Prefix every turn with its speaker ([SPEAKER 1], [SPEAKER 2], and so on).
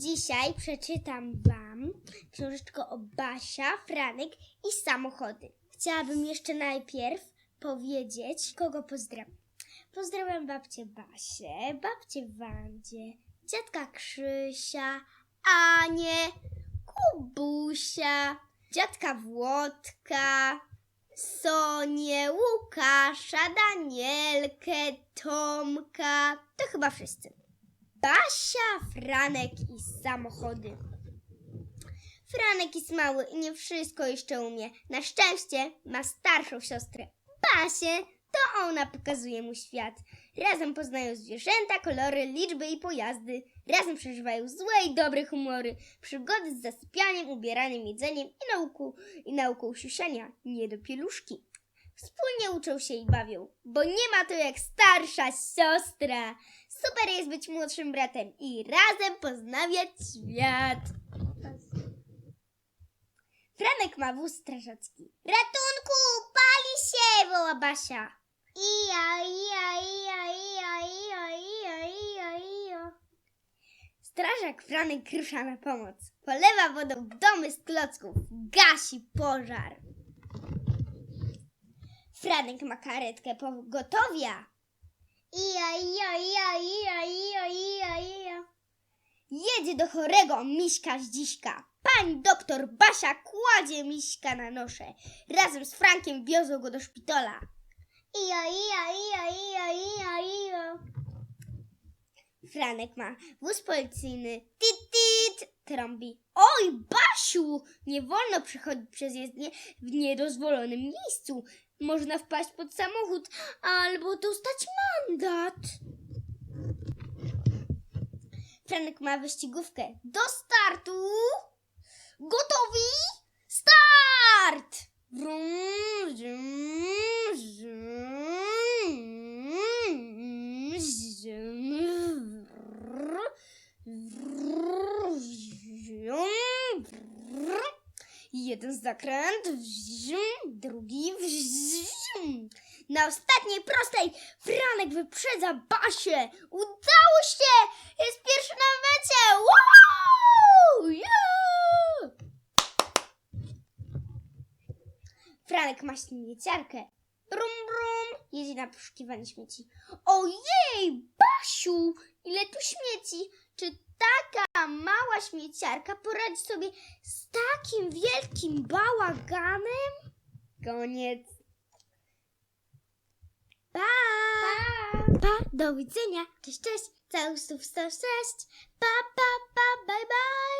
[SPEAKER 1] Dzisiaj przeczytam Wam książeczkę o Basia, Franek i samochody. Chciałabym jeszcze najpierw powiedzieć, kogo pozdrawiam. Pozdrawiam babcię Basię, babcię Wandzie, dziadka Krzysia, Anię, Kubusia, dziadka Włodka, Sonię, Łukasza, Danielkę, Tomka. To chyba wszyscy. Basia, Franek i samochody. Franek jest mały i nie wszystko jeszcze umie. Na szczęście ma starszą siostrę, Basię. To ona pokazuje mu świat. Razem poznają zwierzęta, kolory, liczby i pojazdy. Razem przeżywają złe i dobre humory, przygody z zasypianiem, ubieraniem, jedzeniem i nauką, i nauką siusiania, nie do pieluszki. Wspólnie uczą się i bawią, bo nie ma to jak starsza siostra. Super jest być młodszym bratem i razem poznawiać świat. Franek ma wóz strażacki. Ratunku, pali się, woła Basia. Ija, ija, ija, ija, ija, ija, ija, ija. Strażak Franek rusza na pomoc. Polewa wodą domy z klocków. Gasi pożar. Franek ma karetkę pogotowia. Ija, ija, ija, ija, ija, ija, ija. Jedzie do chorego miśka Zdziśka. Pani doktor Basia kładzie miśka na noszę. Razem z Frankiem wiozą go do szpitala. Ija, ija, ija, ija, ija, ija. Franek ma wóz policyjny. Tit, tit, trąbi. Oj, Basiu! Nie wolno przechodzić przez jezdnię w niedozwolonym miejscu. Można wpaść pod samochód albo dostać mandat. Franek ma wyścigówkę. Do startu! Gotowi? Jeden zakręt, drugi. Na ostatniej prostej Franek wyprzedza Basię. Udało się! Jest pierwszy na mecie! Wow! Yeah! Franek ma śmieciarkę. Brum, brum. Jedzie na poszukiwanie śmieci. Ojej, Basiu! Ile tu śmieci! Czy taka mała śmieciarka poradzi sobie z takim wielkim bałaganem? Koniec. Pa! Pa! Do widzenia! Cześć, cześć! Całusów 106! Pa, pa, pa! Bye, bye!